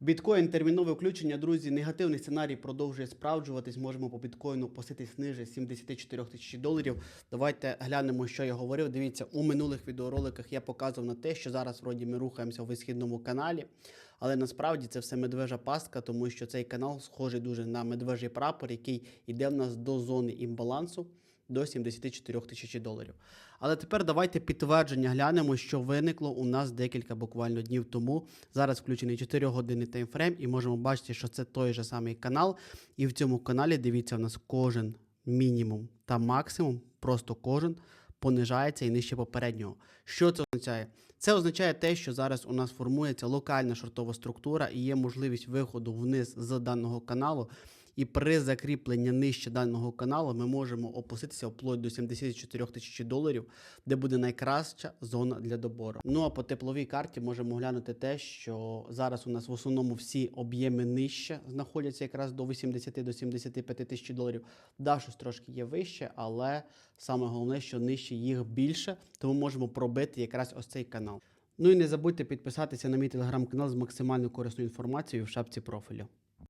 Біткоін термінове включення, друзі. Негативний сценарій продовжує справджуватись. Можемо по біткоїну поситись ниже 74 тисяч доларів. Давайте глянемо, що я говорив. Дивіться, у минулих відеороликах я показував на те, що зараз вроді ми рухаємося в висхідному каналі. Але насправді це все медвежа пастка, тому що цей канал схожий дуже на медвежий прапор, який йде в нас до зони імбалансу до 74 тисяч доларів. Але тепер давайте підтвердження глянемо, що виникло у нас декілька буквально днів тому. Зараз включений 4 години таймфрейм, і можемо бачити, що це той же самий канал. І в цьому каналі дивіться, у нас кожен мінімум та максимум, просто кожен понижається і нижче попереднього. Що це означає? Це означає те, що зараз у нас формується локальна шортова структура і є можливість виходу вниз з даного каналу. І при закріпленні нижче даного каналу ми можемо опуститися вплоть до 74 тисяч доларів, де буде найкраща зона для добору. Ну а по тепловій карті можемо глянути те, що зараз у нас в основному всі об'єми нижче знаходяться якраз до 80 до 75 тисяч доларів. Да, трошки є вище, але саме головне, що нижче їх більше, тому можемо пробити якраз ось цей канал. Ну і не забудьте підписатися на мій телеграм-канал з максимально корисною інформацією в шапці профілю.